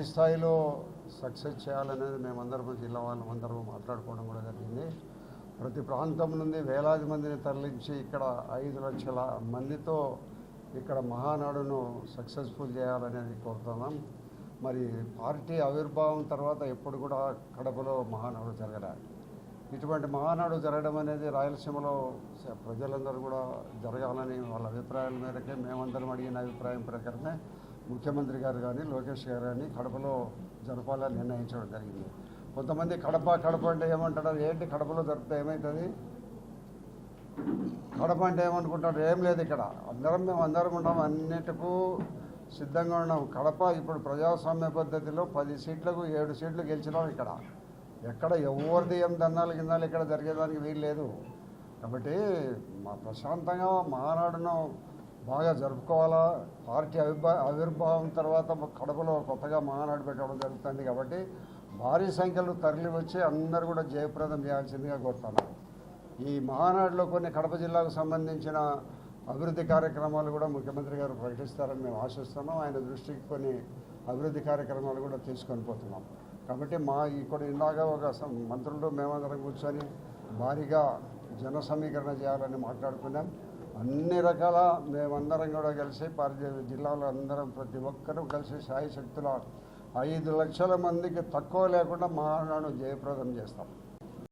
స్థాయిలో సక్సెస్ చేయాలనేది మేమందరం జిల్లా వాళ్ళం అందరం మాట్లాడుకోవడం కూడా జరిగింది. ప్రతి ప్రాంతం నుండి వేలాది మందిని తరలించి ఇక్కడ ఐదు లక్షల మందితో ఇక్కడ మహానాడును సక్సెస్ఫుల్ చేయాలనేది కోరుతున్నాం. మరి పార్టీ ఆవిర్భావం తర్వాత ఎప్పుడు కూడా కడపలో మహానాడు జరగలేదు ఇటువంటి మహానాడు జరగడం అనేది రాయలసీమలో ప్రజలందరూ కూడా జరగాలని వాళ్ళ అభిప్రాయాల మేరకే మేమందరం అడిగిన అభిప్రాయం ప్రకారమే ముఖ్యమంత్రి గారు కానీ లోకేష్ గారు కానీ కడపలో జరపాలని నిర్ణయించడం జరిగింది. కొంతమంది కడప కడప అంటే ఏమంటారు? ఏంటి కడపలో జరిపితే ఏమవుతుంది కడప అంటే ఏమనుకుంటారు? ఏం లేదు ఇక్కడ. అందరం మేము అందరం ఉన్నాం అన్నిటికూ సిద్ధంగా ఉన్నాం. కడప ఇప్పుడు ప్రజాస్వామ్య పద్ధతిలో పది సీట్లకు ఏడు సీట్లు గెలిచినాం ఇక్కడ. ఎక్కడ ఎవరిది ఏం దన్నాలు గిందాలు ఇక్కడ జరిగేదానికి వీలు లేదు. కాబట్టి మా ప్రశాంతంగా మానాడును బాగా జరుపుకోవాలా? పార్టీ అవిర్భా ఆవిర్భావం తర్వాత కడపలో కొత్తగా మహానాడు పెట్టడం జరుగుతుంది కాబట్టి భారీ సంఖ్యలో తరలి వచ్చి అందరూ కూడా జయప్రదం చేయాల్సిందిగా కోరుతున్నారు ఈ మహానాడులో కొన్ని కడప జిల్లాకు సంబంధించిన అభివృద్ధి కార్యక్రమాలు కూడా ముఖ్యమంత్రి గారు ప్రకటిస్తారని మేము ఆశిస్తున్నాం. ఆయన దృష్టికి కొన్ని అభివృద్ధి కార్యక్రమాలు కూడా తీసుకొని పోతున్నాం. కాబట్టి మా ఇక్కడ ఇందాక ఒక మంత్రులు మేమందరం కూర్చొని భారీగా జన సమీకరణ చేయాలని మాట్లాడుకున్నాం. అన్ని రకాల మేమందరం కూడా కలిసి పార్టీ జిల్లాలో అందరం ప్రతి ఒక్కరూ కలిసి సాయి శక్తుల ఐదు లక్షల మందికి తక్కువ లేకుండా మహానాడు జయప్రదం చేస్తాం.